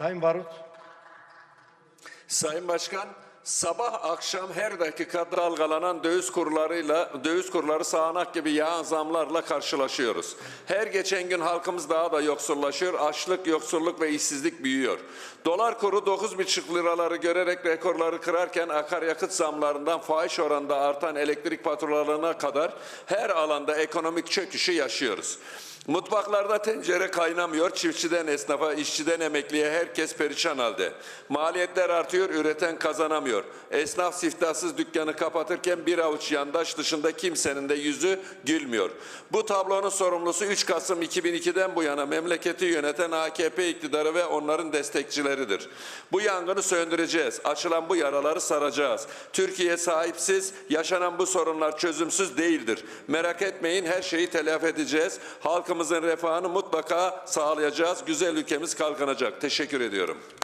Sayın Barut. Sayın Başkan, sabah akşam her dakika dalgalanan döviz kurlarıyla, döviz kurları sağanak gibi yağan zamlarla karşılaşıyoruz. Her geçen gün halkımız daha da yoksullaşıyor, açlık, yoksulluk ve işsizlik büyüyor. Dolar kuru 9,5 liraları görerek rekorları kırarken akaryakıt zamlarından fahiş oranda artan elektrik faturalarına kadar her alanda ekonomik çöküşü yaşıyoruz. Mutfaklarda tencere kaynamıyor, çiftçiden esnafa, işçiden emekliye herkes perişan halde. Maliyetler artıyor, üreten kazanamıyor. Esnaf siftahsız dükkanı kapatırken bir avuç yandaş dışında kimsenin de yüzü gülmüyor. Bu tablonun sorumlusu 3 Kasım 2002'den bu yana memleketi yöneten AKP iktidarı ve onların destekçileridir. Bu yangını söndüreceğiz, açılan bu yaraları saracağız. Türkiye sahipsiz, yaşanan bu sorunlar çözümsüz değildir. Merak etmeyin her şeyi telafi edeceğiz. Halkımızın refahını mutlaka sağlayacağız. Güzel ülkemiz kalkınacak. Teşekkür ediyorum.